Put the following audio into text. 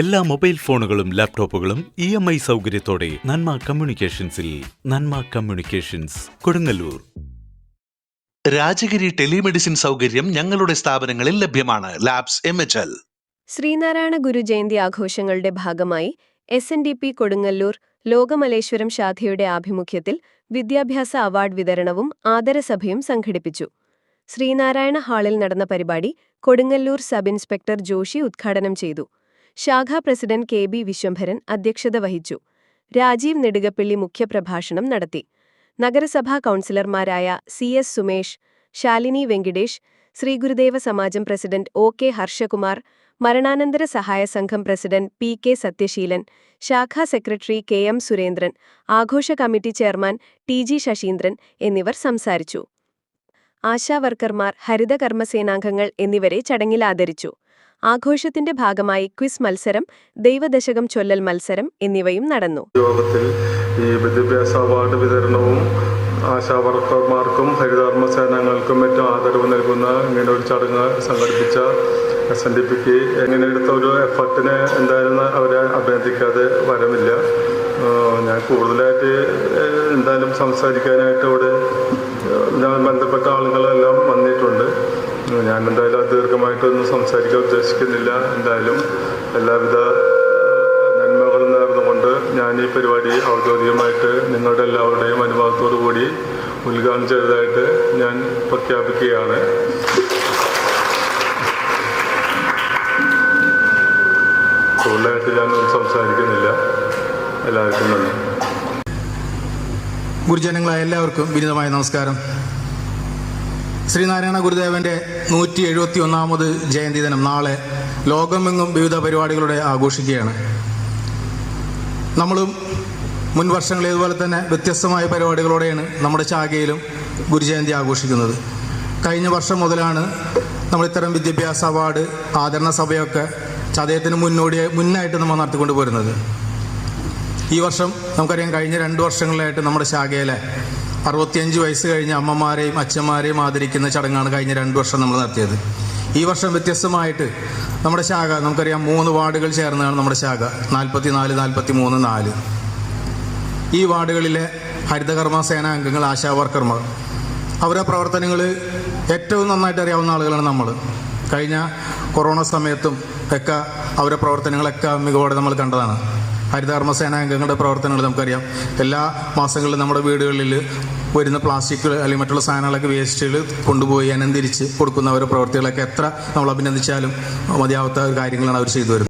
എല്ലാ മൊബൈൽ ഫോണുകളും ലാപ്ടോപ്പുകളും ഇ എം ഐ സൗകര്യത്തോടെ നന്മ കമ്മ്യൂണിക്കേഷൻസിൽ നന്മ കമ്മ്യൂണിക്കേഷൻസ് കൊടുങ്ങല്ലൂർ. രാജഗിരി ടെലിമെഡിസിൻ സൗകര്യം ഞങ്ങളുടെ സ്ഥാപനങ്ങളിൽ ലഭ്യമാണ്. Labs M H L. Sreenarayana Guru Jayanti ആഘോഷങ്ങളുടെ ഭാഗമായി S N D P Kodungallur Lokamaleswaram ശാഖയുടെ ആഭിമുഖ്യത്തിൽ വിദ്യാഭ്യാസ അവാർഡ് വിതരണവും ആദരസഭയും സംഘടിപ്പിച്ചു. ശ്രീനാരായണ ഹാളിൽ നടന്ന പരിപാടി കൊടുങ്ങല്ലൂർ സബ് ഇൻസ്പെക്ടർ ജോഷി ഉദ്ഘാടനം ചെയ്തു. ശാഖാ പ്രസിഡന്റ് കെ ബി വിശ്വംഭരൻ അധ്യക്ഷത വഹിച്ചു. രാജീവ് നെടുകപ്പിള്ളി മുഖ്യപ്രഭാഷണം നടത്തി. നഗരസഭാ കൗൺസിലർമാരായ C S Sumesh Shalini Venkitesh Sreegurudeva Samajam president O K Harshakumar മരണാനന്തര സഹായ സംഘം പ്രസിഡന്റ് പി കെ സത്യശീലൻ ശാഖാ സെക്രട്ടറി കെ എം സുരേന്ദ്രൻ ആഘോഷ committee chairman T G Sasheendran എന്നിവർ സംസാരിച്ചു. ആശാവർക്കർമാർ ഹരിതകർമ്മസേനാംഗങ്ങൾ എന്നിവരെ ചടങ്ങിൽ ആദരിച്ചു. ആഘോഷത്തിന്റെ ഭാഗമായി ക്വിസ് മത്സരം ദൈവദശകം ചൊല്ലൽ മത്സരം എന്നിവയും നടന്നു. യോഗത്തിൽ ഈ വിദ്യാഭ്യാസ അവാർഡ് വിതരണവും ആശാവർക്കർമാർക്കും ഹരിതകർമ്മ സേനാംഗങ്ങൾക്കും മറ്റും ആദരവ് നൽകുന്ന ഇങ്ങനെ ഒരു ചടങ്ങ് സംഘടിപ്പിച്ച എസ് എൻ ഡി പിക്ക് എങ്ങനെ എടുത്ത ഒരു എഫർട്ടിനെ എന്തായാലും അവരെ അഭിനന്ദിക്കാതെ വരമില്ല ഞാൻ കൂടുതലായിട്ട് എന്തായാലും സംസാരിക്കാനായിട്ട് ഇവിടെ ഞാൻ ബന്ധപ്പെട്ട ആളുകളെല്ലാം ഞാൻ എന്തായാലും അത് ദീർഘമായിട്ടൊന്നും സംസാരിക്കാൻ ഉദ്ദേശിക്കുന്നില്ല. എന്തായാലും എല്ലാവിധ നന്മകളും നേർന്നുകൊണ്ട് ഞാൻ ഈ പരിപാടി ഔദ്യോഗികമായിട്ട് നിങ്ങളുടെ എല്ലാവരുടെയും അനുഭവത്തോടു കൂടി ഉദ്ഘാടനം ചെയ്തതായിട്ട് ഞാൻ പ്രഖ്യാപിക്കുകയാണ്. കൂടുതലായിട്ട് ഞാൻ സംസാരിക്കുന്നില്ല. എല്ലാവർക്കും നന്ദി. ഗുരുജനങ്ങളായ എല്ലാവർക്കും വിനിതമായ നമസ്കാരം. ശ്രീനാരായണ ഗുരുദേവന്റെ നൂറ്റി എഴുപത്തി ഒന്നാമത് ജയന്തി ദിനം നാളെ ലോകമെങ്ങും വിവിധ പരിപാടികളുടെ ആഘോഷിക്കുകയാണ്. നമ്മളും മുൻ വർഷങ്ങളേതുപോലെ തന്നെ വ്യത്യസ്തമായ പരിപാടികളോടെയാണ് നമ്മുടെ ശാഖയിലും ഗുരുജയന്തി ആഘോഷിക്കുന്നത്. കഴിഞ്ഞ വർഷം മുതലാണ് നമ്മൾ ഇത്തരം വിദ്യാഭ്യാസ അവാർഡ് ആദരണ സഭയൊക്കെ ചതയത്തിന് മുന്നോടിയെ മുന്നായിട്ട് നമ്മൾ നടത്തിക്കൊണ്ട് പോരുന്നത്. ഈ വർഷം നമുക്കറിയാം കഴിഞ്ഞ രണ്ട് വർഷങ്ങളിലായിട്ട് നമ്മുടെ ശാഖയിലെ അറുപത്തിയഞ്ച് വയസ്സ് കഴിഞ്ഞ അമ്മമാരെയും അച്ഛന്മാരെയും ആദരിക്കുന്ന ചടങ്ങാണ് കഴിഞ്ഞ രണ്ട് വർഷം നമ്മൾ നടത്തിയത്. ഈ വർഷം വ്യത്യസ്തമായിട്ട് നമ്മുടെ ശാഖ നമുക്കറിയാം മൂന്ന് വാർഡുകൾ ചേർന്നതാണ് നമ്മുടെ ശാഖ. നാൽപ്പത്തി നാല് നാൽപ്പത്തി മൂന്ന് നാല്. ഈ വാർഡുകളിലെ ഹരിതകർമ്മ സേനാ അംഗങ്ങൾ ആശാ വർക്കർമാർ. അവരുടെ പ്രവർത്തനങ്ങൾ ഏറ്റവും നന്നായിട്ട് അറിയാവുന്ന ആളുകളാണ് നമ്മൾ കഴിഞ്ഞ കൊറോണ സമയത്തും ഒക്കെ അവരുടെ പ്രവർത്തനങ്ങളൊക്കെ മികവോടെ നമ്മൾ കണ്ടതാണ്. ഹരിതകർമ്മ സേനാ അംഗങ്ങളുടെ പ്രവർത്തനങ്ങൾ നമുക്കറിയാം. എല്ലാ മാസങ്ങളിലും നമ്മുടെ വീടുകളിൽ വരുന്ന പ്ലാസ്റ്റിക്കുകൾ അല്ലെങ്കിൽ മറ്റുള്ള സാധനങ്ങളൊക്കെ വേസ്റ്റുകൾ കൊണ്ടുപോയി അനന്തിരിച്ച് കൊടുക്കുന്ന ഓരോ പ്രവർത്തികളൊക്കെ എത്ര നമ്മൾ അഭിനന്ദിച്ചാലും മതിയാവാത്ത കാര്യങ്ങളാണ് അവർ ചെയ്തു വരുന്നത്